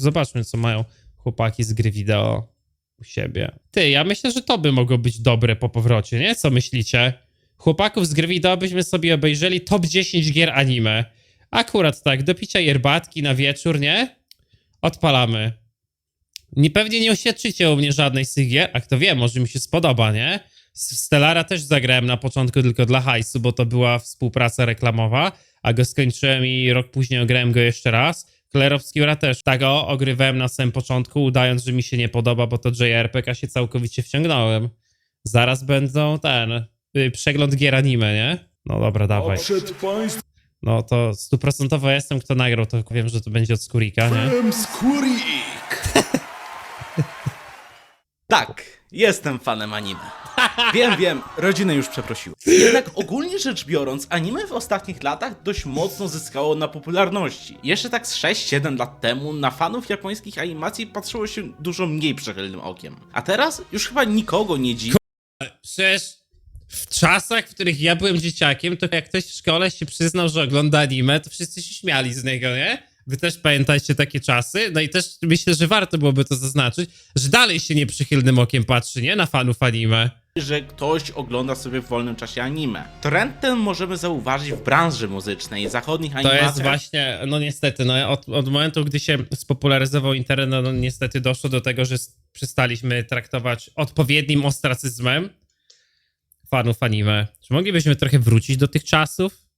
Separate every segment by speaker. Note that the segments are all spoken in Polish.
Speaker 1: Zobaczmy, co mają chłopaki z gry wideo u siebie. Ty, ja myślę, że to by mogło być dobre po powrocie, nie? Co myślicie? Chłopaków z gry wideo byśmy sobie obejrzeli top 10 gier anime. Akurat tak, do picia yerbatki na wieczór, nie? Odpalamy. Nie, pewnie nie oświadczycie u mnie żadnej z tych gier, a kto wie, może mi się spodoba, nie? Stellara też zagrałem na początku tylko dla hajsu, bo to była współpraca reklamowa, a go skończyłem i rok później ograłem go jeszcze raz. Clair Obscura też. Tak o, ogrywałem na samym początku, udając, że mi się nie podoba, bo to JRPG, a się całkowicie wciągnąłem. Zaraz będą ten, y, przegląd gier anime, nie? No dobra, dawaj. No to stuprocentowo jestem, kto nagrał, to wiem, że to będzie od Skurika, nie?
Speaker 2: Skurik.
Speaker 3: Tak, jestem fanem anime. Wiem, wiem, rodzinę już przeprosiłem. Jednak ogólnie rzecz biorąc, anime w ostatnich latach dość mocno zyskało na popularności. Jeszcze tak z 6-7 lat temu na fanów japońskich animacji patrzyło się dużo mniej przychylnym okiem. A teraz już chyba nikogo nie dziwi,
Speaker 1: Przecież w czasach, w których ja byłem dzieciakiem, to jak ktoś w szkole się przyznał, że ogląda anime, to wszyscy się śmiali z niego, nie? Wy też pamiętacie takie czasy? No i też myślę, że warto byłoby to zaznaczyć, że dalej się nieprzychylnym okiem patrzy, nie? Na fanów anime.
Speaker 3: że ktoś ogląda sobie w wolnym czasie anime. Trend ten możemy zauważyć w branży muzycznej, zachodnich
Speaker 1: To
Speaker 3: animacjach.
Speaker 1: jest właśnie, no niestety, no od, od momentu, gdy się spopularyzował internet, no, no niestety doszło do tego, że przestaliśmy traktować odpowiednim ostracyzmem fanów anime. Czy moglibyśmy trochę wrócić do tych czasów?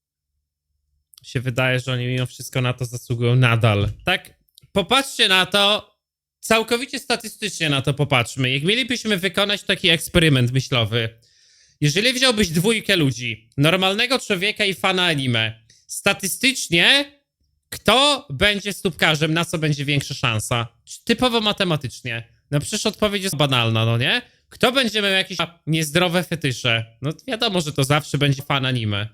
Speaker 1: Się wydaje, że oni mimo wszystko na to zasługują nadal. Tak, popatrzcie na to, całkowicie statystycznie na to popatrzmy. Jak mielibyśmy wykonać taki eksperyment myślowy, jeżeli wziąłbyś dwójkę ludzi, normalnego człowieka i fana anime, statystycznie kto będzie stópkarzem, na co będzie większa szansa? Typowo matematycznie. No przecież odpowiedź jest banalna, no nie? Kto będzie miał jakieś niezdrowe fetysze? No wiadomo, że to zawsze będzie fan anime.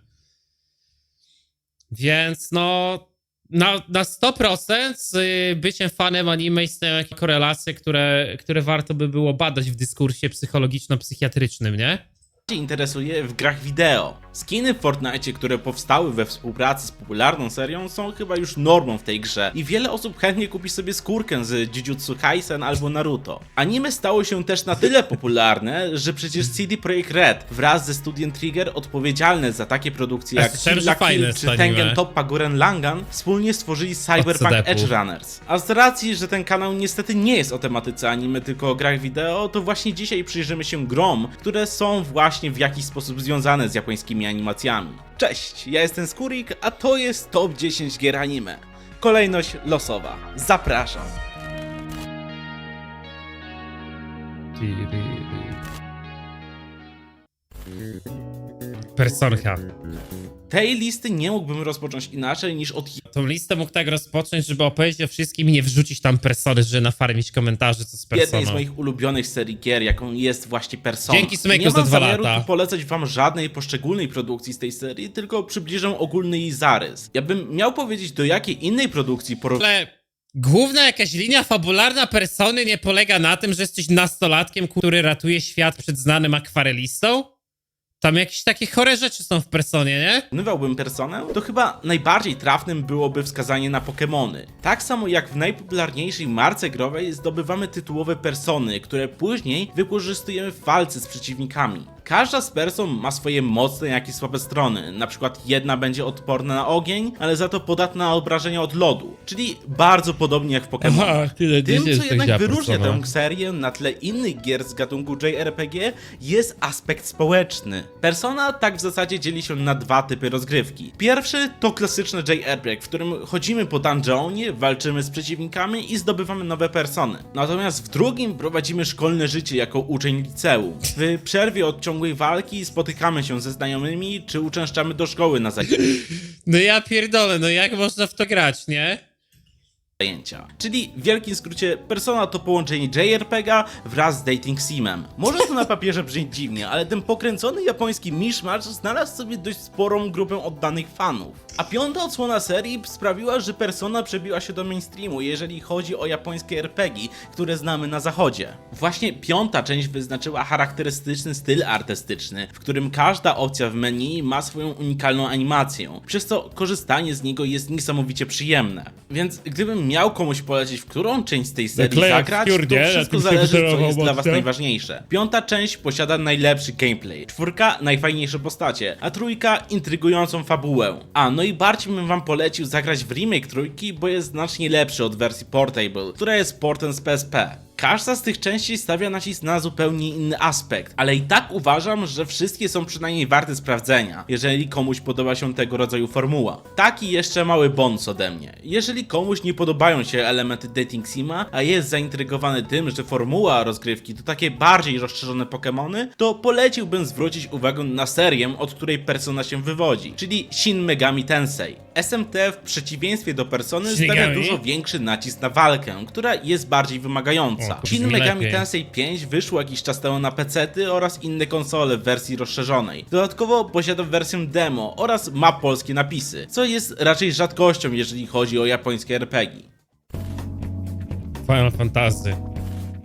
Speaker 1: Więc no, na, na 100% z y, byciem fanem anime istnieją jakieś korelacje, które, które warto by było badać w dyskursie psychologiczno-psychiatrycznym, nie?
Speaker 3: Interesuje w grach wideo. Skiny w Fortnite, które powstały we współpracy z popularną serią, są chyba już normą w tej grze i wiele osób chętnie kupi sobie skórkę z Jujutsu Kaisen albo Naruto. Anime stało się też na tyle popularne, że przecież CD Projekt Red wraz ze studiem Trigger odpowiedzialne za takie produkcje
Speaker 1: Ja
Speaker 3: jak Kill la Kill czy. Tengen Toppa Guren Langan wspólnie stworzyli Cyberpunk. Edge Runners. A z racji, że ten kanał niestety nie jest o tematyce anime, tylko o grach wideo, to właśnie dzisiaj przyjrzymy się grom, które są właśnie w jakiś sposób związane z japońskimi animacjami. Cześć, ja jestem Skurik, a to jest Top 10 gier anime. Kolejność losowa. Zapraszam.
Speaker 1: Personka.
Speaker 3: Tej listy nie mógłbym rozpocząć inaczej niż od
Speaker 1: Tą listę mógł tak rozpocząć, żeby opowiedzieć o wszystkim i nie wrzucić tam persony, że nafarmić komentarzy, co z
Speaker 3: jednej
Speaker 1: personą.
Speaker 3: z moich ulubionych serii gier, jaką jest właśnie Persona.
Speaker 1: Dzięki Smyku
Speaker 3: Nie
Speaker 1: za
Speaker 3: mam
Speaker 1: dwa
Speaker 3: zamiaru
Speaker 1: lata.
Speaker 3: tu polecać wam żadnej poszczególnej produkcji z tej serii, tylko przybliżę ogólny jej zarys. Ja bym miał powiedzieć, do jakiej innej produkcji porównać
Speaker 1: Ale główna jakaś linia fabularna persony nie polega na tym, że jesteś nastolatkiem, który ratuje świat przed znanym akwarelistą? Tam jakieś takie chore rzeczy są w personie, nie?
Speaker 3: porównywałbym personę, to chyba najbardziej trafnym byłoby wskazanie na Pokémony. Tak samo jak w najpopularniejszej marce growej zdobywamy tytułowe persony, które później wykorzystujemy w walce z przeciwnikami. Każda z person ma swoje mocne, jak i słabe strony. Na przykład jedna będzie odporna na ogień, ale za to podatna na obrażenia od lodu. Czyli bardzo podobnie jak w Pokémonach.
Speaker 1: tyle
Speaker 3: Tym, co jednak wyróżnia tę serię na tle innych gier z gatunku JRPG jest aspekt społeczny. Persona tak w zasadzie dzieli się na dwa typy rozgrywki. Pierwszy to klasyczny JRPG, w którym chodzimy po dungeonie, walczymy z przeciwnikami i zdobywamy nowe persony. Natomiast w drugim prowadzimy szkolne życie jako uczeń liceum. W przerwie od ciągłej walki spotykamy się ze znajomymi czy uczęszczamy do szkoły na.
Speaker 1: No ja pierdolę, no jak można w to grać, nie?
Speaker 3: zajęcia. Czyli w wielkim skrócie, Persona to połączenie JRPG'a wraz z dating simem. Może to na papierze brzmieć dziwnie, ale ten pokręcony japoński mishmash znalazł sobie dość sporą grupę oddanych fanów. A piąta odsłona serii sprawiła, że Persona przebiła się do mainstreamu, jeżeli chodzi o japońskie RPG, które znamy na zachodzie. Właśnie piąta część wyznaczyła charakterystyczny styl artystyczny, w którym każda opcja w menu ma swoją unikalną animację, przez co korzystanie z niego jest niesamowicie przyjemne. Więc gdybym miał komuś polecić, w którą część z tej serii
Speaker 1: Klej jak
Speaker 3: zagrać, to
Speaker 1: nie? Na
Speaker 3: wszystko
Speaker 1: tym
Speaker 3: zależy, co jest dla was najważniejsze. Piąta część posiada najlepszy gameplay, czwórka najfajniejsze postacie, a trójka intrygującą fabułę. A no i bardziej bym wam polecił zagrać w remake trójki, bo jest znacznie lepszy od wersji Portable, która jest portem z PSP. Każda z tych części stawia nacisk na zupełnie inny aspekt, ale i tak uważam, że wszystkie są przynajmniej warte sprawdzenia, jeżeli komuś podoba się tego rodzaju formuła. Taki jeszcze mały bonus ode mnie. Jeżeli komuś nie podobają się elementy dating sima, a jest zaintrygowany tym, że formuła rozgrywki to takie bardziej rozszerzone Pokémony, to poleciłbym zwrócić uwagę na serię, od której persona się wywodzi, czyli Shin Megami Tensei. SMT w przeciwieństwie do persony stawia dużo większy nacisk na walkę, która jest bardziej wymagająca.
Speaker 1: O,
Speaker 3: Shin Megami. Tensei 5 wyszło jakiś czas temu na PC-ty oraz inne konsole w wersji rozszerzonej. Dodatkowo posiada wersję demo oraz ma polskie napisy, co jest raczej rzadkością, jeżeli chodzi o japońskie RPG.
Speaker 1: Final Fantasy.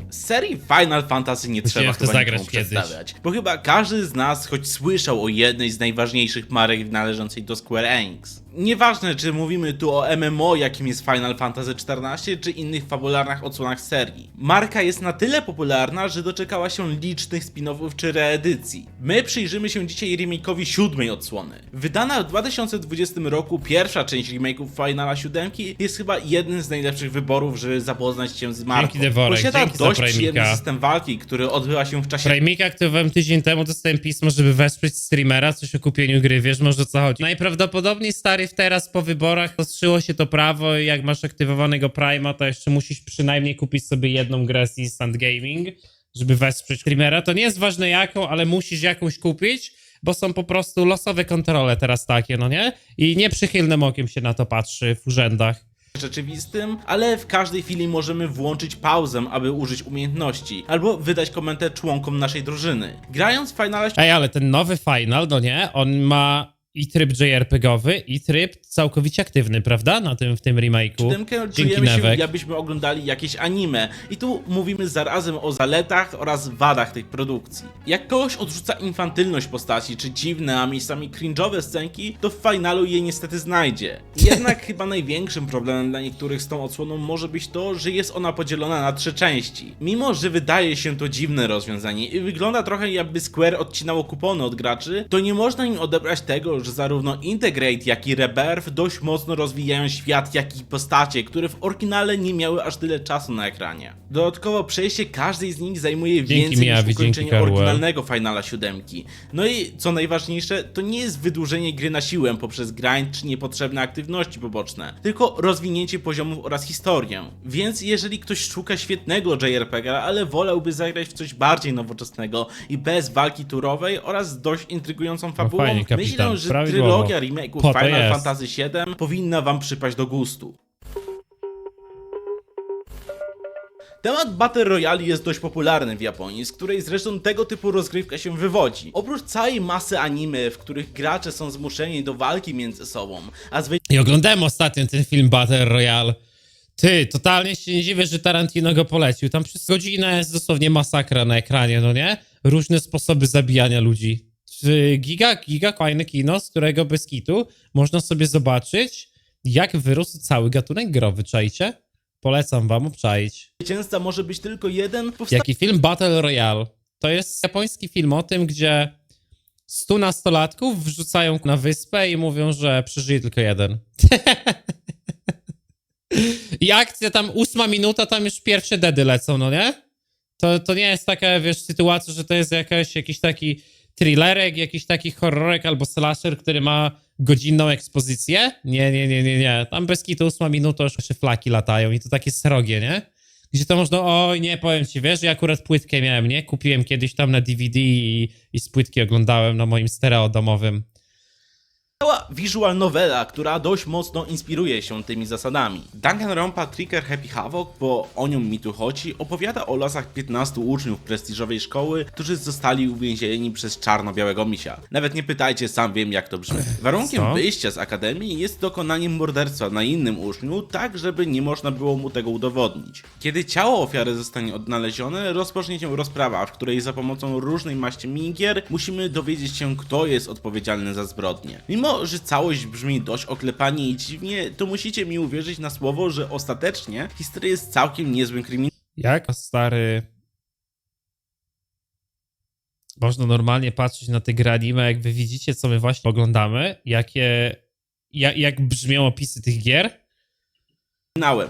Speaker 3: Serii Final Fantasy nie trzeba
Speaker 1: Musiałem
Speaker 3: chyba
Speaker 1: zagrać
Speaker 3: przedstawiać, bo chyba każdy z nas choć słyszał o jednej z najważniejszych marek należącej do Square Enix. Nieważne, czy mówimy tu o MMO, jakim jest Final Fantasy XIV, czy innych fabularnych odsłonach serii. Marka jest na tyle popularna, że doczekała się licznych spin-offów czy reedycji. My przyjrzymy się dzisiaj remake'owi siódmej odsłony. Wydana w 2020 roku pierwsza część remake'ów Finala siódemki jest chyba jednym z najlepszych wyborów, żeby zapoznać się z marką.
Speaker 1: Dzięki, Deworek,
Speaker 3: Posiada
Speaker 1: dzięki za
Speaker 3: dość przyjemny system walki, który odbywa się w czasie
Speaker 1: Prajmika, aktywowałem tydzień temu, dostałem pismo, żeby wesprzeć streamera, coś o kupieniu gry, wiesz może co chodzi. Najprawdopodobniej stary w teraz po wyborach rozstrzyło się to prawo i jak masz aktywowanego Prima, to jeszcze musisz przynajmniej kupić sobie jedną grę z Instant Gaming, żeby wesprzeć streamera. To nie jest ważne jaką, ale musisz jakąś kupić, bo są po prostu losowe kontrole teraz takie, no nie? I nieprzychylnym okiem się na to patrzy w urzędach.
Speaker 3: rzeczywistym, ale w każdej chwili możemy włączyć pauzę, aby użyć umiejętności, albo wydać komentę członkom naszej drużyny. Grając w Finala
Speaker 1: Ej, ale ten nowy Final, no nie? On ma i tryb JRPG-owy, i tryb całkowicie aktywny, prawda? Na tym, w tym remake'u. Dzięki
Speaker 3: czujemy się,
Speaker 1: Newek.
Speaker 3: jakbyśmy oglądali jakieś anime. I tu mówimy zarazem o zaletach oraz wadach tej produkcji. Jak kogoś odrzuca infantylność postaci, czy dziwne, a miejscami cringe'owe scenki, to w finalu je niestety znajdzie. Jednak chyba największym problemem dla niektórych z tą odsłoną może być to, że jest ona podzielona na trzy części. Mimo, że wydaje się to dziwne rozwiązanie i wygląda trochę jakby Square odcinało kupony od graczy, to nie można im odebrać tego, że zarówno Integrate, jak i Rebirth dość mocno rozwijają świat, jak i postacie, które w oryginale nie miały aż tyle czasu na ekranie. Dodatkowo przejście każdej z nich zajmuje
Speaker 1: Dzięki,
Speaker 3: więcej
Speaker 1: Miyavi,
Speaker 3: niż ukończenie oryginalnego Finala siódemki. No i co najważniejsze, to nie jest wydłużenie gry na siłę poprzez grind czy niepotrzebne aktywności poboczne, tylko rozwinięcie poziomów oraz historię. Więc jeżeli ktoś szuka świetnego JRPG, ale wolałby zagrać w coś bardziej nowoczesnego i bez walki turowej oraz z dość intrygującą fabułą,
Speaker 1: No fajnie, kapitan,
Speaker 3: myślę, że
Speaker 1: prawidłowo.
Speaker 3: trylogia remake'ów
Speaker 1: Po
Speaker 3: Final. Fantasy VII powinna wam przypaść do gustu. Temat Battle Royale jest dość popularny w Japonii, z której zresztą tego typu rozgrywka się wywodzi. Oprócz całej masy anime, w których gracze są zmuszeni do walki między sobą, a
Speaker 1: I oglądałem ostatnio ten film Battle Royale. Ty, totalnie się nie dziwię, że Tarantino go polecił. Tam przez godzinę jest dosłownie masakra na ekranie, no nie? Różne sposoby zabijania ludzi. Giga, giga fajne kino, z którego bez kitu można sobie zobaczyć, jak wyrósł cały gatunek growy, czajcie? Polecam wam obczaić.
Speaker 3: zwycięzca może być tylko jeden,
Speaker 1: Jaki film Battle Royale? To jest japoński film o tym, gdzie stu nastolatków wrzucają na wyspę i mówią, że przeżyje tylko jeden. I akcja tam, ósma minuta, tam już pierwsze dedy lecą, no nie? To, to nie jest taka, wiesz, sytuacja, że to jest jakaś, jakiś taki thrillerek, jakiś taki horrorek albo slasher, który ma godzinną ekspozycję. Nie, nie, nie, nie, nie. Tam bez kitu ósma minuta już flaki latają i to takie srogie, nie? Gdzie to można, oj, nie, powiem ci, wiesz, ja akurat płytkę miałem, nie? Kupiłem kiedyś tam na DVD i, i z płytki oglądałem na moim stereo domowym.
Speaker 3: Cała visual novela, która dość mocno inspiruje się tymi zasadami. Danganronpa Trigger Happy Havoc, bo o nią mi tu chodzi, opowiada o losach 15 uczniów prestiżowej szkoły, którzy zostali uwięzieni przez czarno-białego misia. Nawet nie pytajcie, sam wiem jak to brzmi. Warunkiem
Speaker 1: Co?
Speaker 3: wyjścia z akademii jest dokonanie morderstwa na innym uczniu, tak żeby nie można było mu tego udowodnić. Kiedy ciało ofiary zostanie odnalezione, rozpocznie się rozprawa, w której za pomocą różnej maści minigier musimy dowiedzieć się, kto jest odpowiedzialny za zbrodnię. Mimo, że całość brzmi dość oklepanie i dziwnie, to musicie mi uwierzyć na słowo, że ostatecznie historia jest całkiem niezłym kryminałem.
Speaker 1: Jak stary. Można normalnie patrzeć na te gry anime, jak wy widzicie, co my właśnie oglądamy, jakie. Jak, jak brzmią opisy tych gier.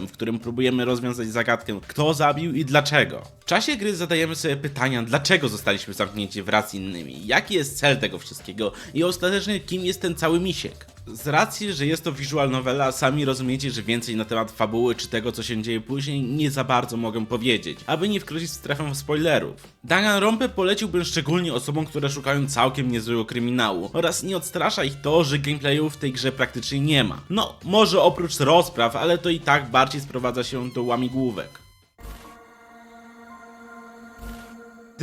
Speaker 3: W którym próbujemy rozwiązać zagadkę, kto zabił i dlaczego. W czasie gry zadajemy sobie pytania, dlaczego zostaliśmy zamknięci wraz z innymi, jaki jest cel tego wszystkiego i ostatecznie kim jest ten cały misiek. Z racji, że jest to visual novela, sami rozumiecie, że więcej na temat fabuły czy tego, co się dzieje później, nie za bardzo mogę powiedzieć, aby nie wkroczyć w strefę spoilerów. Danganronpę poleciłbym szczególnie osobom, które szukają całkiem niezłego kryminału oraz nie odstrasza ich to, że gameplayu w tej grze praktycznie nie ma. No, może oprócz rozpraw, ale to i tak bardziej sprowadza się do łamigłówek.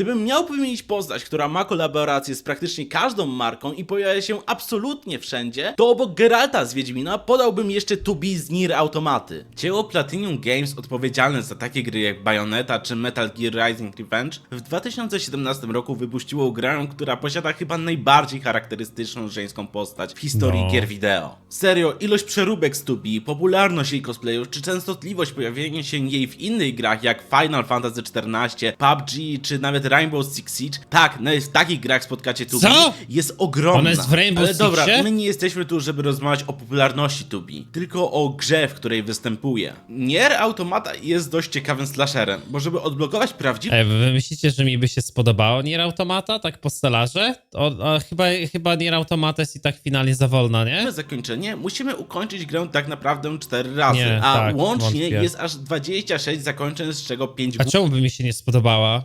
Speaker 3: Gdybym miał wymienić postać, która ma kolaborację z praktycznie każdą marką i pojawia się absolutnie wszędzie, to obok Geralta z Wiedźmina podałbym jeszcze To Be z Nier Automaty. Dzieło Platinum Games odpowiedzialne za takie gry jak Bayonetta czy Metal Gear Rising Revenge w 2017 roku wypuściło grę, która posiada chyba najbardziej charakterystyczną żeńską postać w historii
Speaker 1: No.
Speaker 3: gier wideo. Serio, ilość przeróbek z Tubi, popularność jej cosplayów, czy częstotliwość pojawienia się jej w innych grach jak Final Fantasy XIV, PUBG, czy nawet Rainbow Six Siege, tak, nawet w takich grach spotkacie Tubi,
Speaker 1: Co?
Speaker 3: jest ogromna.
Speaker 1: Ona jest w Rainbow
Speaker 3: Ale dobra,
Speaker 1: Sixie?
Speaker 3: my nie jesteśmy tu, żeby rozmawiać o popularności Tubi, tylko o grze, w której występuje. Nier Automata jest dość ciekawym slasherem, bo żeby odblokować prawdziwy
Speaker 1: Ej, wy myślicie, że mi by się spodobało Nier Automata, tak po stelarze? O, o, chyba, chyba Nier Automata jest i tak finalnie za wolna, nie?
Speaker 3: zakończenie, musimy ukończyć grę tak naprawdę 4 razy,
Speaker 1: Nie,
Speaker 3: a
Speaker 1: tak,
Speaker 3: łącznie
Speaker 1: wątpię.
Speaker 3: jest aż 26 zakończeń, z czego 5
Speaker 1: A czemu by mi się nie spodobała?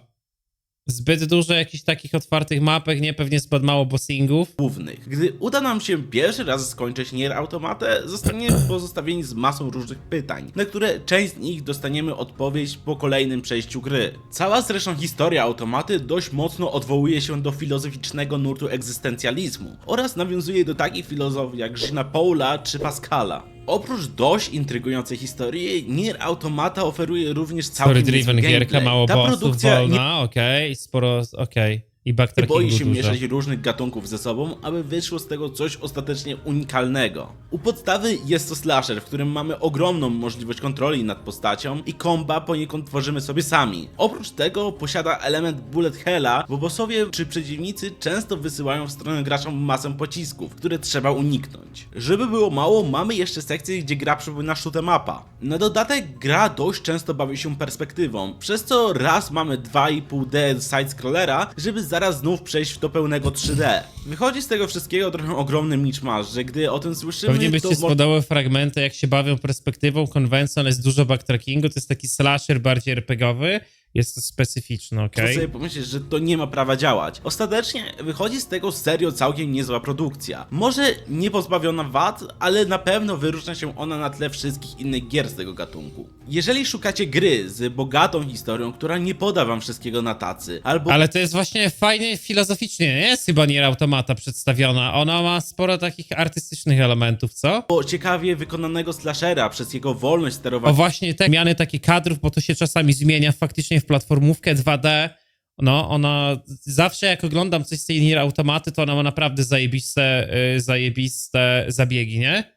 Speaker 1: Zbyt dużo jakichś takich otwartych mapek, nie? Pewnie zbyt mało bossingów.
Speaker 3: głównych. Gdy uda nam się pierwszy raz skończyć Nier Automatę, zostaniemy pozostawieni z masą różnych pytań, na które część z nich dostaniemy odpowiedź po kolejnym przejściu gry. Cała zresztą historia Automaty dość mocno odwołuje się do filozoficznego nurtu egzystencjalizmu oraz nawiązuje do takich filozofów jak Jeana Paula czy Pascala. Oprócz dość intrygującej historii, Nier Automata oferuje również całkiem
Speaker 1: Story driven
Speaker 3: niezły
Speaker 1: gierka, mało
Speaker 3: Ta
Speaker 1: bossów,
Speaker 3: produkcja
Speaker 1: wolna, okej, sporo, okej. I
Speaker 3: boi się
Speaker 1: dużo.
Speaker 3: mieszać różnych gatunków ze sobą, aby wyszło z tego coś ostatecznie unikalnego. U podstawy jest to slasher, w którym mamy ogromną możliwość kontroli nad postacią i komba poniekąd tworzymy sobie sami. Oprócz tego posiada element bullet hella, bo bossowie czy przeciwnicy często wysyłają w stronę graczom masę pocisków, które trzeba uniknąć. Żeby było mało, mamy jeszcze sekcję, gdzie gra przypomina shoot'em upa. Na dodatek gra dość często bawi się perspektywą, przez co raz mamy 2,5D side-scrollera, żeby zaraz znów przejść do pełnego 3D. Wychodzi z tego wszystkiego trochę ogromny miszmasz, że gdy o tym słyszymy,
Speaker 1: Pewnie by się spodobały fragmenty, jak się bawią perspektywą, konwencją, ale jest dużo backtrackingu, to jest taki slasher bardziej RPGowy, jest to specyficzny,
Speaker 3: to
Speaker 1: okej?
Speaker 3: sobie pomyśleć, że to nie ma prawa działać. Ostatecznie wychodzi z tego serio całkiem niezła produkcja. Może nie pozbawiona wad, ale na pewno wyróżnia się ona na tle wszystkich innych gier z tego gatunku. Jeżeli szukacie gry z bogatą historią, która nie poda wam wszystkiego na tacy, albo
Speaker 1: Ale to jest właśnie fajnie filozoficznie, nie jest chyba Nier Automata przedstawiona. Ona ma sporo takich artystycznych elementów, co?
Speaker 3: ciekawie wykonanego slashera przez jego wolność
Speaker 1: O
Speaker 3: sterowania
Speaker 1: właśnie te zmiany takich kadrów, bo to się czasami zmienia faktycznie w platformówkę 2D. No, ona zawsze jak oglądam coś z tej Nier Automaty, to ona ma naprawdę zajebiste, y, zajebiste zabiegi, nie?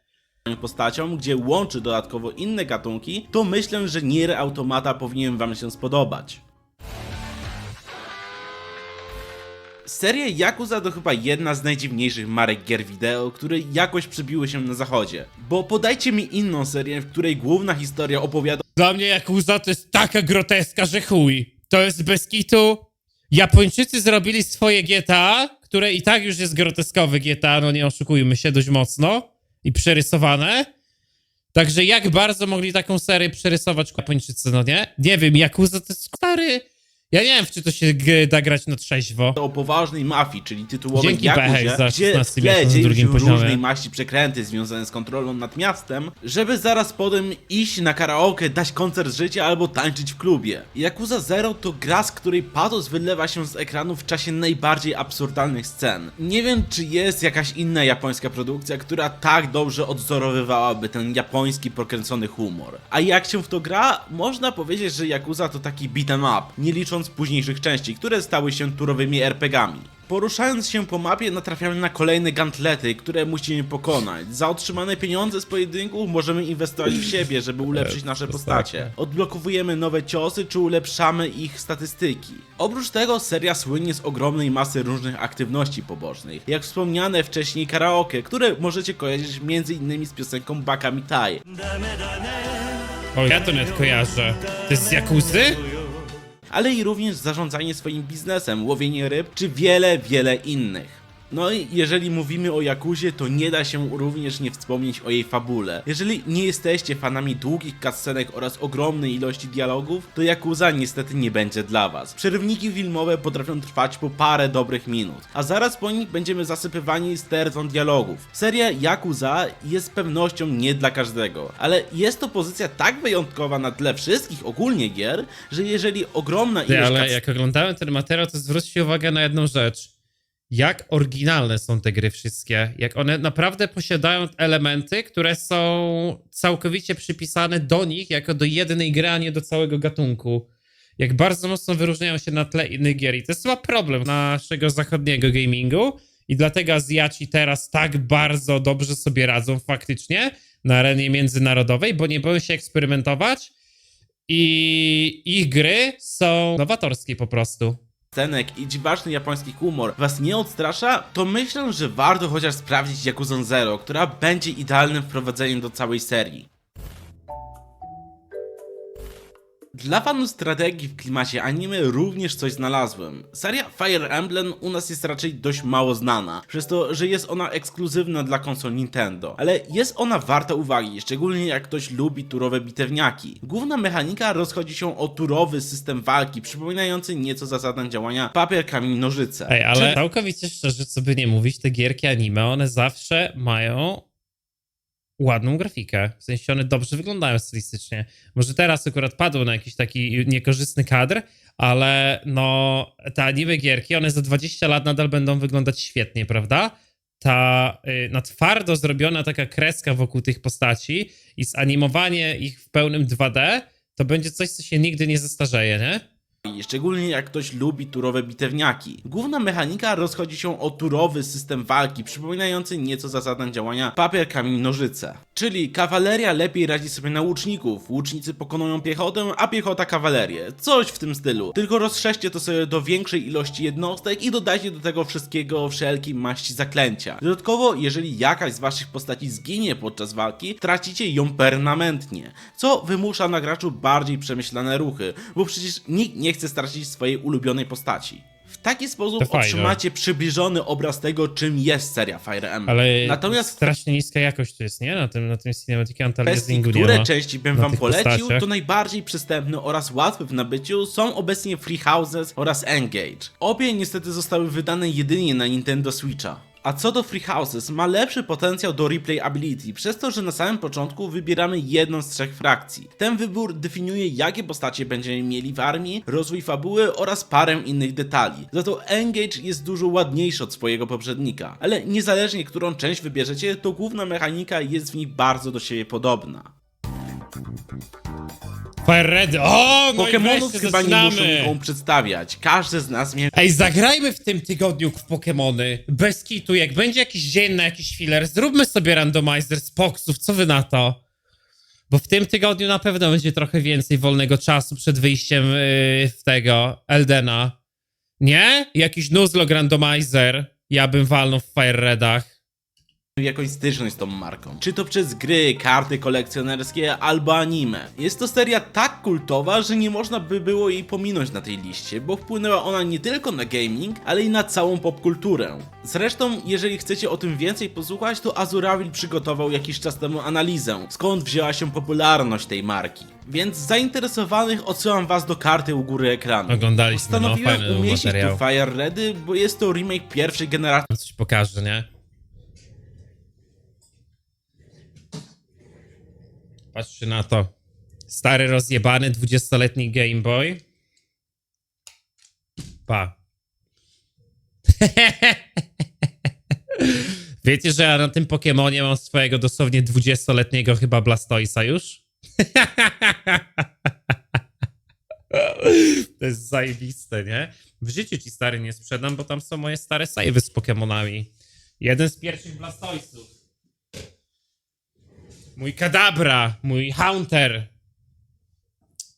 Speaker 3: postacią, gdzie łączy dodatkowo inne gatunki, to myślę, że Nier Automata powinien wam się spodobać. Seria Yakuza to chyba jedna z najdziwniejszych marek gier wideo, które jakoś przybiły się na zachodzie. Bo podajcie mi inną serię, w której główna historia opowiada
Speaker 1: Dla mnie Yakuza to jest taka groteska, że chuj. To jest bez kitu. Japończycy zrobili swoje GTA, które i tak już jest groteskowe GTA, no nie oszukujmy się, dość mocno. I przerysowane. Także jak bardzo mogli taką serię przerysować Japończycy, no nie? Nie wiem, Yakuza to jest stary... Ja nie wiem, czy to się g- da grać na trzeźwo.
Speaker 3: o poważnej mafii, czyli tytułowej
Speaker 1: Dzięki,
Speaker 3: Jakuzie,
Speaker 1: za
Speaker 3: gdzie w
Speaker 1: 16
Speaker 3: tle
Speaker 1: miesiąc na
Speaker 3: się
Speaker 1: drugim poziomie.
Speaker 3: różnej maści przekręty związane z kontrolą nad miastem, żeby zaraz potem iść na karaoke, dać koncert życia albo tańczyć w klubie. Yakuza Zero to gra, z której patos wylewa się z ekranu w czasie najbardziej absurdalnych scen. Nie wiem, czy jest jakaś inna japońska produkcja, która tak dobrze odzorowywałaby ten japoński pokręcony humor. A jak się w to gra, można powiedzieć, że Yakuza to taki beat'em up, nie licząc późniejszych części, które stały się turowymi RPGami. Poruszając się po mapie natrafiamy na kolejne gantlety, które musimy pokonać. Za otrzymane pieniądze z pojedynków możemy inwestować w siebie, żeby ulepszyć nasze postacie. Odblokowujemy nowe ciosy czy ulepszamy ich statystyki. Oprócz tego seria słynie z ogromnej masy różnych aktywności pobocznych, jak wspomniane wcześniej karaoke, które możecie kojarzyć m.in. z piosenką Baka Mitai.
Speaker 1: O, ja to nawet kojarzę. To jest z Jakuzy?
Speaker 3: Ale i również zarządzanie swoim biznesem, łowienie ryb, czy wiele, wiele innych. No i jeżeli mówimy o Jakuzie, to nie da się również nie wspomnieć o jej fabule. Jeżeli nie jesteście fanami długich cutscenek oraz ogromnej ilości dialogów, to Yakuza niestety nie będzie dla was. Przerywniki filmowe potrafią trwać po parę dobrych minut, a zaraz po nich będziemy zasypywani stertą dialogów. Seria Yakuza jest z pewnością nie dla każdego, ale jest to pozycja tak wyjątkowa na tle wszystkich ogólnie gier, że jeżeli ogromna
Speaker 1: Ty,
Speaker 3: ilość
Speaker 1: ale
Speaker 3: cutscenek
Speaker 1: jak oglądałem ten materiał, to zwróćcie uwagę na jedną rzecz. Jak oryginalne są te gry wszystkie. Jak one naprawdę posiadają elementy, które są całkowicie przypisane do nich jako do jednej gry, a nie do całego gatunku. Jak bardzo mocno wyróżniają się na tle innych gier. I to jest chyba problem naszego zachodniego gamingu. I dlatego Azjaci teraz tak bardzo dobrze sobie radzą faktycznie na arenie międzynarodowej, bo nie boją się eksperymentować. I ich gry są nowatorskie po prostu.
Speaker 3: Scenek i dziwaczny japoński humor was nie odstrasza, to myślę, że warto chociaż sprawdzić Yakuza Zero, która będzie idealnym wprowadzeniem do całej serii. Dla fanów strategii w klimacie anime również coś znalazłem. Seria Fire Emblem u nas jest raczej dość mało znana, przez to, że jest ona ekskluzywna dla konsol Nintendo, ale jest ona warta uwagi, szczególnie jak ktoś lubi turowe bitewniaki. Główna mechanika rozchodzi się o turowy system walki, przypominający nieco zasadę działania papier, kamień, nożyce.
Speaker 1: Ej, ale całkowicie szczerze, co by nie mówić, te gierki anime, one zawsze mają ładną grafikę. W sensie one dobrze wyglądają stylistycznie. Może teraz akurat padło na jakiś taki niekorzystny kadr, ale no te anime gierki, one za 20 lat nadal będą wyglądać świetnie, prawda? Ta y, na twardo zrobiona taka kreska wokół tych postaci i zanimowanie ich w pełnym 2D, to będzie coś, co się nigdy nie zestarzeje, nie?
Speaker 3: Szczególnie jak ktoś lubi turowe bitewniaki. Główna mechanika rozchodzi się o turowy system walki, przypominający nieco zasadę działania papier, kamień, nożyce. Czyli kawaleria lepiej radzi sobie na łuczników, łucznicy pokonują piechotę, a piechota kawalerię. Coś w tym stylu. Tylko rozszerzcie to sobie do większej ilości jednostek i dodajcie do tego wszystkiego wszelkiej maści zaklęcia. Dodatkowo, jeżeli jakaś z waszych postaci zginie podczas walki, tracicie ją permanentnie, co wymusza na graczu bardziej przemyślane ruchy, bo przecież nikt nie chce stracić swojej ulubionej postaci. W taki sposób otrzymacie przybliżony obraz tego, czym jest seria Fire Emblem.
Speaker 1: Ale
Speaker 3: Natomiast
Speaker 1: strasznie niska jakość to jest, nie? Na tym, na tym Cinematic nie
Speaker 3: które części bym wam polecił,
Speaker 1: postaciach.
Speaker 3: to najbardziej przystępne oraz łatwe w nabyciu są obecnie Free Houses oraz Engage. Obie niestety zostały wydane jedynie na Nintendo Switcha. A co do Free Houses, ma lepszy potencjał do replayability, przez to, że na samym początku wybieramy jedną z trzech frakcji. Ten wybór definiuje, jakie postacie będziemy mieli w armii, rozwój fabuły oraz parę innych detali. Za to Engage jest dużo ładniejszy od swojego poprzednika, ale niezależnie którą część wybierzecie, to główna mechanika jest w nich bardzo do siebie podobna.
Speaker 1: Fire Red. O, no
Speaker 3: Pokemonów
Speaker 1: i
Speaker 3: chyba nie
Speaker 1: zaczynamy.
Speaker 3: nikomu przedstawiać. Każdy z nas mie-
Speaker 1: Ej, zagrajmy w tym tygodniu w Pokemony. Bez kitu, jak będzie jakiś dzień na jakiś filler, zróbmy sobie randomizer z Poksów, co wy na to? Bo w tym tygodniu na pewno będzie trochę więcej wolnego czasu przed wyjściem yy, w tego Eldena. Nie? Jakiś Nuzlocke randomizer. Ja bym walnął w Fire Redach.
Speaker 3: Jakąś styczność z tą marką. Czy to przez gry, karty kolekcjonerskie albo anime. Jest to seria tak kultowa, że nie można by było jej pominąć na tej liście, bo wpłynęła ona nie tylko na gaming, ale i na całą popkulturę. Zresztą, jeżeli chcecie o tym więcej posłuchać, to Azuravil przygotował jakiś czas temu analizę, skąd wzięła się popularność tej marki. Więc zainteresowanych odsyłam was do karty u góry ekranu.
Speaker 1: Oglądaliśmy, no,
Speaker 3: Postanowiłem
Speaker 1: fajny był
Speaker 3: umieścić
Speaker 1: materiał.
Speaker 3: tu Fire Ready, bo jest to remake pierwszej generacji
Speaker 1: No Coś pokaże, nie? Patrzcie na to. Stary, rozjebany, 20-letni Game Boy. Pa. Wiecie, że ja na tym Pokemonie mam swojego dosłownie 20-letniego chyba Blastoisa już? To jest zajebiste, nie? W życiu ci stary nie sprzedam, bo tam są moje stare savey z Pokemonami. Jeden z pierwszych Blastoisów. Mój Kadabra, mój Haunter.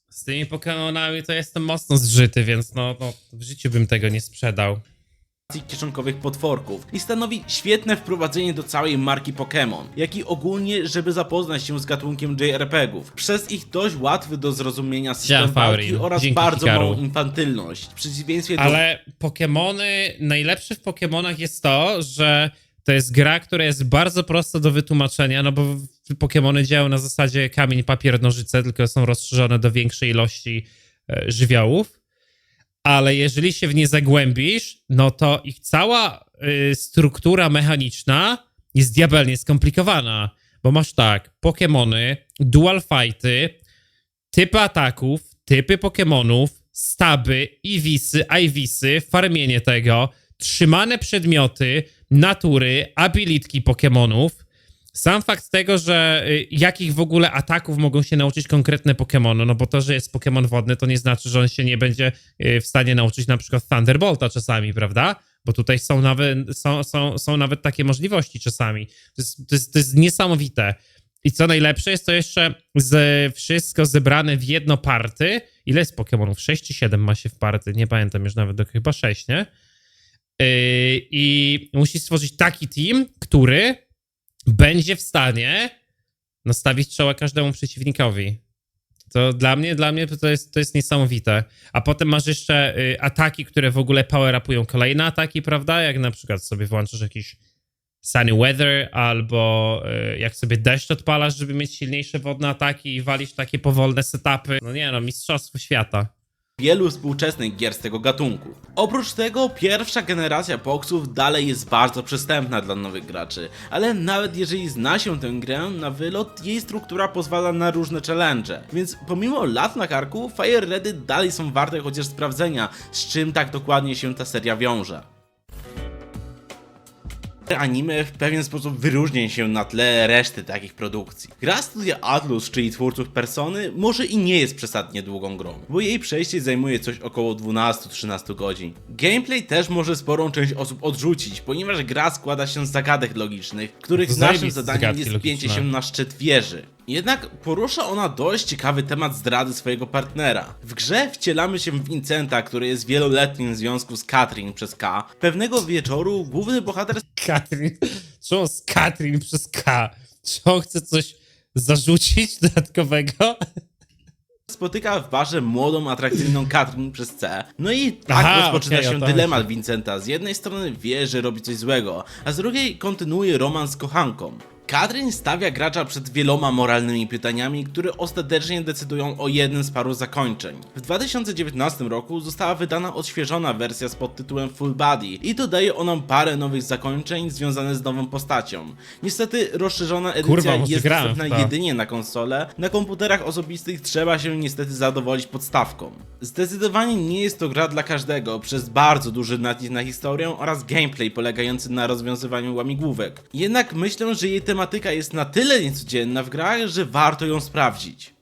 Speaker 1: Z tymi Pokemonami to jestem mocno zżyty, więc no, no w życiu bym tego nie sprzedał.
Speaker 3: kieszonkowych potworków i stanowi świetne wprowadzenie do całej marki Pokémon, jak i ogólnie, żeby zapoznać się z gatunkiem JRPG-ów. Przez ich dość łatwy do zrozumienia system walki oraz
Speaker 1: Dzięki
Speaker 3: bardzo
Speaker 1: Hikaru.
Speaker 3: małą infantylność. W przeciwieństwie do
Speaker 1: Ale Pokemony, najlepsze w Pokemonach jest to, że to jest gra, która jest bardzo prosta do wytłumaczenia, no bo Pokemony działają na zasadzie kamień, papier, nożyce, tylko są rozszerzone do większej ilości e, żywiołów. Ale jeżeli się w nie zagłębisz, no to ich cała y, struktura mechaniczna jest diabelnie skomplikowana. Bo masz tak, Pokemony, dual fighty, typy ataków, typy Pokemonów, staby, Iwisy, Iwisy, farmienie tego, trzymane przedmioty, natury, abilitki Pokemonów. Sam fakt tego, że y, jakich w ogóle ataków mogą się nauczyć konkretne Pokemony, no bo to, że jest Pokemon wodny, to nie znaczy, że on się nie będzie y, w stanie nauczyć na przykład Thunderbolta czasami, prawda? Bo tutaj są nawet, są, są, są nawet takie możliwości czasami. To jest, to, jest, to jest niesamowite. I co najlepsze, jest to jeszcze z, wszystko zebrane w jedno party. Ile jest Pokemonów? 6 czy 7 ma się w party? Nie pamiętam już nawet, chyba 6, nie? Yy, I musi stworzyć taki team, który będzie w stanie nastawić czoła każdemu przeciwnikowi. To dla mnie, dla mnie to jest, to jest niesamowite. A potem masz jeszcze y, ataki, które w ogóle power-upują kolejne ataki, prawda? Jak na przykład sobie włączysz jakiś sunny weather, albo y, jak sobie deszcz odpalasz, żeby mieć silniejsze wodne ataki i walisz takie powolne setupy. No nie no, mistrzostwo świata.
Speaker 3: Wielu współczesnych gier z tego gatunku. Oprócz tego, pierwsza generacja Poxów dalej jest bardzo przystępna dla nowych graczy, ale nawet jeżeli zna się tę grę na wylot, jej struktura pozwala na różne challenge, więc pomimo lat na karku, Fire Ready dalej są warte chociaż sprawdzenia, z czym tak dokładnie się ta seria wiąże. Anime w pewien sposób wyróżnia się na tle reszty takich produkcji. Gra studia Atlus, czyli twórców Persony, może i nie jest przesadnie długą grą, bo jej przejście zajmuje coś około 12-13 godzin. Gameplay też może sporą część osób odrzucić, ponieważ gra składa się z zagadek logicznych, których
Speaker 1: To
Speaker 3: naszym zadaniem jest
Speaker 1: logiczne.
Speaker 3: się na szczyt wieży. Jednak porusza ona dość ciekawy temat zdrady swojego partnera. W grze wcielamy się w Vincenta, który jest w wieloletnim związku z Katrin przez K. Pewnego wieczoru główny bohater
Speaker 1: Katrin, czemu z Katrin przez K? Czy on chce coś zarzucić dodatkowego?
Speaker 3: spotyka w barze młodą, atrakcyjną Katrin przez C. No i tak
Speaker 1: Aha,
Speaker 3: rozpoczyna
Speaker 1: okej, o
Speaker 3: się
Speaker 1: to
Speaker 3: dylemat Vincenta. Z jednej strony wie, że robi coś złego, a z drugiej kontynuuje romans z kochanką. Katrin stawia gracza przed wieloma moralnymi pytaniami, które ostatecznie decydują o jednym z paru zakończeń. W 2019 roku została wydana odświeżona wersja z podtytułem Full Body i dodaje ona parę nowych zakończeń związanych z nową postacią. Niestety rozszerzona edycja
Speaker 1: Kurwa,
Speaker 3: jest dostępna jedynie na konsolę, na komputerach osobistych trzeba się niestety zadowolić podstawką. Zdecydowanie nie jest to gra dla każdego, przez bardzo duży nacisk na historię oraz gameplay polegający na rozwiązywaniu łamigłówek. Jednak myślę, że jej tematyka jest na tyle niecodzienna w grach, że warto ją sprawdzić.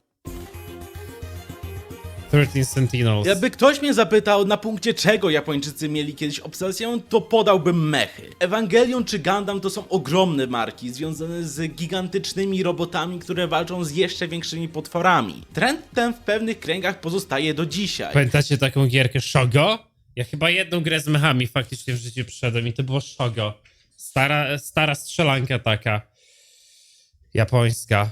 Speaker 1: 13 Sentinels.
Speaker 3: Jakby ktoś mnie zapytał, na punkcie czego Japończycy mieli kiedyś obsesję, to podałbym mechy. Evangelion czy Gundam to są ogromne marki związane z gigantycznymi robotami, które walczą z jeszcze większymi potworami. Trend ten w pewnych kręgach pozostaje do dzisiaj.
Speaker 1: Pamiętacie taką gierkę Shogo? Ja chyba jedną grę z mechami faktycznie w życiu przyszedłem i to było Shogo. Stara, stara strzelanka taka. Japońska.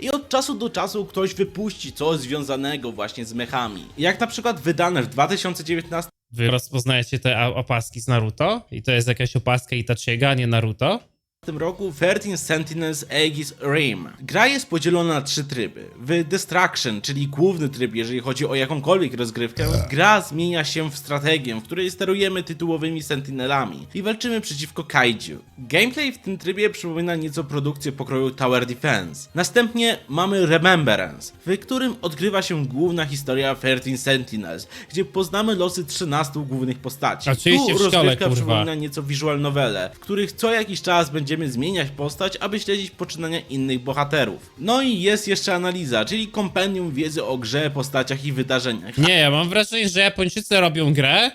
Speaker 3: I od czasu do czasu ktoś wypuści coś związanego właśnie z mechami. Jak na przykład wydane w 2019
Speaker 1: Wy rozpoznajecie te opaski z Naruto? I to jest jakaś opaska Itachiego, a nie Naruto?
Speaker 3: W tym roku 13 Sentinels Aegis Rim. Gra jest podzielona na trzy tryby. W Destruction, czyli główny tryb, jeżeli chodzi o jakąkolwiek rozgrywkę, gra zmienia się w strategię, w której sterujemy tytułowymi Sentinelami i walczymy przeciwko kaiju. Gameplay w tym trybie przypomina nieco produkcję pokroju Tower Defense. Następnie mamy Remembrance, w którym odgrywa się główna historia 13 Sentinels, gdzie poznamy losy 13 głównych postaci.
Speaker 1: Oczywiście
Speaker 3: tu
Speaker 1: szkole,
Speaker 3: rozgrywka
Speaker 1: kurwa.
Speaker 3: przypomina nieco visual novele, w których co jakiś czas będziemy zmieniać postać, aby śledzić poczynania innych bohaterów. No i jest jeszcze analiza, czyli kompendium wiedzy o grze, postaciach i wydarzeniach.
Speaker 1: Nie, ja mam wrażenie, że Japończycy robią grę,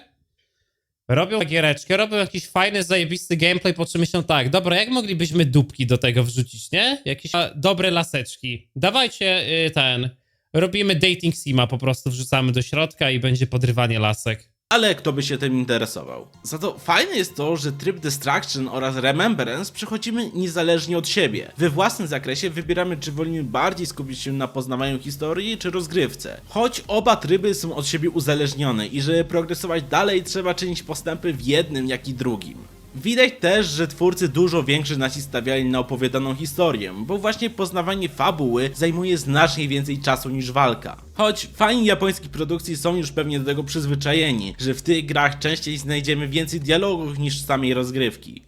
Speaker 1: robią giereczkę, robią jakiś fajny, zajebisty gameplay, po czym myślą tak, dobra, jak moglibyśmy dupki do tego wrzucić, nie? Jakieś dobre laseczki. Dawajcie y, ten, robimy dating sima, po prostu wrzucamy do środka i będzie podrywanie lasek.
Speaker 3: Ale kto by się tym interesował? Za to fajne jest to, że tryb Destruction oraz Remembrance przechodzimy niezależnie od siebie. We własnym zakresie wybieramy, czy wolimy bardziej skupić się na poznawaniu historii, czy rozgrywce. Choć oba tryby są od siebie uzależnione i żeby progresować dalej, trzeba czynić postępy w jednym, jak i drugim. Widać też, że twórcy dużo większy nacisk stawiali na opowiadaną historię, bo właśnie poznawanie fabuły zajmuje znacznie więcej czasu niż walka. Choć fani japońskich produkcji są już pewnie do tego przyzwyczajeni, że w tych grach częściej znajdziemy więcej dialogów niż samej rozgrywki.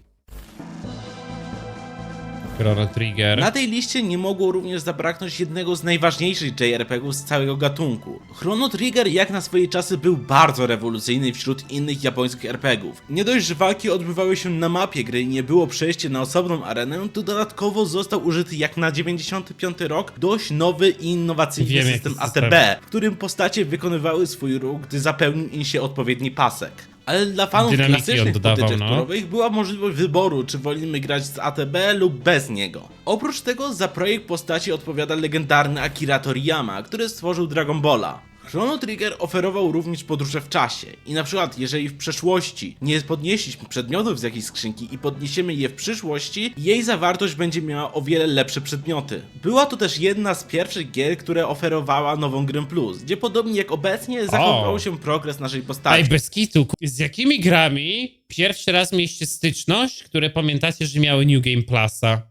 Speaker 1: Chrono Trigger.
Speaker 3: Na tej liście nie mogło również zabraknąć jednego z najważniejszych JRPG-ów z całego gatunku. Chrono Trigger jak na swoje czasy był bardzo rewolucyjny wśród innych japońskich RPGów. Nie dość, że walki odbywały się na mapie gry i nie było przejścia na osobną arenę, to dodatkowo został użyty jak na 95 rok dość nowy i innowacyjny
Speaker 1: Wiem,
Speaker 3: system. ATB, w którym postacie wykonywały swój ruch, gdy zapełnił im się odpowiedni pasek. Ale dla fanów
Speaker 1: Dynamiki
Speaker 3: klasycznych potyczek
Speaker 1: no.
Speaker 3: turowych była możliwość wyboru, czy wolimy grać z ATB lub bez niego. Oprócz tego za projekt postaci odpowiada legendarny Akira Toriyama, który stworzył Dragon Balla. Chrono Trigger oferował również podróże w czasie i na przykład jeżeli w przeszłości nie podnieśliśmy przedmiotów z jakiejś skrzynki i podniesiemy je w przyszłości, jej zawartość będzie miała o wiele lepsze przedmioty. Była to też jedna z pierwszych gier, które oferowała nową grę plus, gdzie podobnie jak obecnie zachowywał się progres naszej postaci.
Speaker 1: Ej, bez kitu. Z jakimi grami pierwszy raz mieliście styczność, które pamiętacie, że miały New Game Plusa?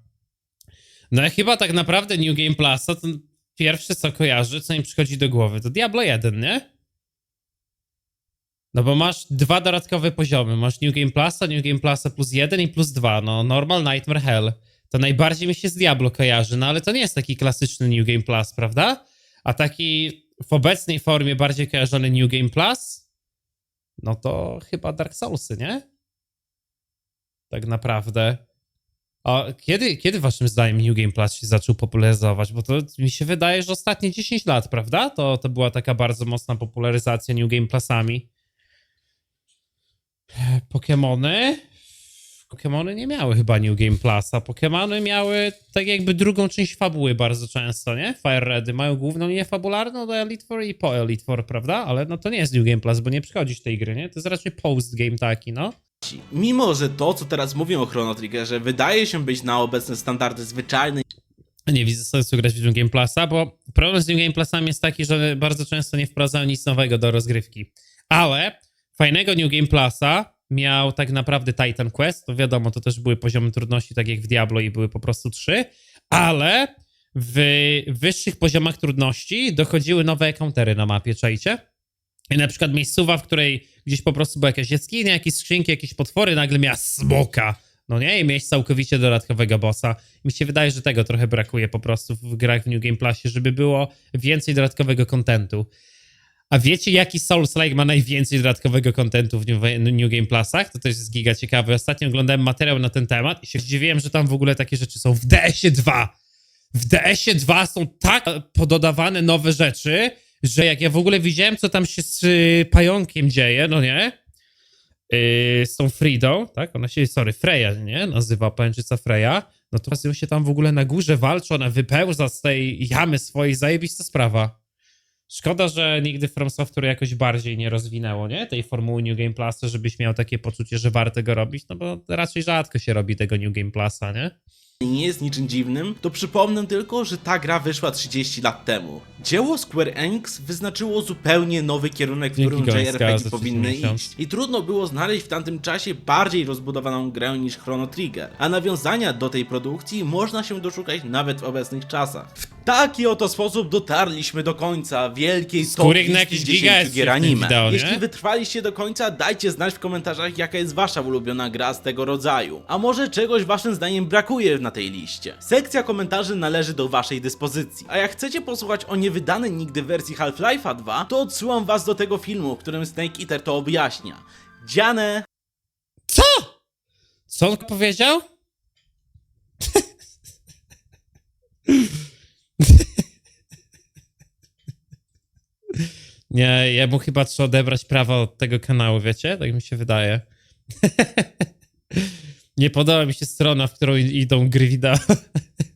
Speaker 1: No ja chyba tak naprawdę New Game Plusa to pierwsze co kojarzy, co mi przychodzi do głowy, to Diablo 1, nie? No bo masz dwa dodatkowe poziomy. Masz New Game Plusa, New Game Plusa plus 1 i plus 2. No Normal, Nightmare, Hell. To najbardziej mi się z Diablo kojarzy, no ale to nie jest taki klasyczny New Game Plus, prawda? A taki w obecnej formie bardziej kojarzony New Game Plus, no to chyba Dark Soulsy, nie? Tak naprawdę. A kiedy, kiedy waszym zdaniem New Game Plus się zaczął popularyzować? Bo to mi się wydaje, że ostatnie 10 lat, prawda? To, to była taka bardzo mocna popularyzacja New Game Plusami. Pokemony? Pokemony nie miały chyba New Game Plusa. Pokemony miały tak jakby drugą część fabuły bardzo często, nie? Fire Redy mają główną linię fabularną do Elite Four i po Elite Four, prawda? Ale no to nie jest New Game Plus, bo nie przychodzisz tej gry, nie? To jest raczej post game taki, no.
Speaker 3: Mimo, że to, co teraz mówię o Chrono Triggerze, wydaje się być na obecne standardy zwyczajne
Speaker 1: Nie widzę sensu grać w New Game Plusa, bo problem z New Game Plusami jest taki, że bardzo często nie wprowadzają nic nowego do rozgrywki. Ale fajnego New Game Plusa miał tak naprawdę Titan Quest, to wiadomo, to też były poziomy trudności, tak jak w Diablo i były po prostu trzy, ale w wyższych poziomach trudności dochodziły nowe encountery na mapie, czajcie? Na przykład miejscowa, w której gdzieś po prostu była jakaś jaskinia, jakieś skrzynki, jakieś potwory, nagle miała smoka. No nie? I mieć całkowicie dodatkowego bossa. Mi się wydaje, że tego trochę brakuje po prostu w grach w New Game Plusie, żeby było więcej dodatkowego kontentu. A wiecie, jaki Souls-like ma najwięcej dodatkowego kontentu w New, Game Plusach? To też jest giga ciekawe. Ostatnio oglądałem materiał na ten temat i się zdziwiłem, że tam w ogóle takie rzeczy są w DS-ie 2. W DS-ie 2 są tak pododawane nowe rzeczy, że jak ja w ogóle widziałem, co tam się z y, pająkiem dzieje, no nie? Yy, z tą Fridą, tak? Ona się, sorry, Freya, nie? Nazywa pajęczyca Freya. No to okazują się tam w ogóle na górze walczy, ona wypełza z tej jamy swojej, zajebista sprawa. Szkoda, że nigdy From Software jakoś bardziej nie rozwinęło, nie? Tej formuły New Game Plusa, żebyś miał takie poczucie, że warto go robić, no bo raczej rzadko się robi tego New Game Plusa, nie?
Speaker 3: Nie jest niczym dziwnym, to przypomnę tylko, że ta gra wyszła 30 lat temu. Dzieło Square Enix wyznaczyło zupełnie nowy kierunek, w którym JRPG powinny iść. I trudno było znaleźć w tamtym czasie bardziej rozbudowaną grę niż Chrono Trigger, a nawiązania do tej produkcji można się doszukać nawet w obecnych czasach. W taki oto sposób dotarliśmy do końca wielkiej top
Speaker 1: na jakiś
Speaker 3: 10
Speaker 1: giga jest
Speaker 3: gier anime.
Speaker 1: wideo?
Speaker 3: Jeśli wytrwaliście do końca, dajcie znać w komentarzach, jaka jest wasza ulubiona gra z tego rodzaju. A może czegoś waszym zdaniem brakuje na tej liście. Sekcja komentarzy należy do waszej dyspozycji. A jak chcecie posłuchać o niewydanej nigdy wersji Half-Life'a 2, to odsyłam was do tego filmu, w którym Snake Eater to objaśnia. Dziane!
Speaker 1: Co? Co on powiedział? Nie, jemu chyba trzeba odebrać prawa od tego kanału, wiecie? Tak mi się wydaje. Nie podoba mi się strona, w którą idą gry wideo.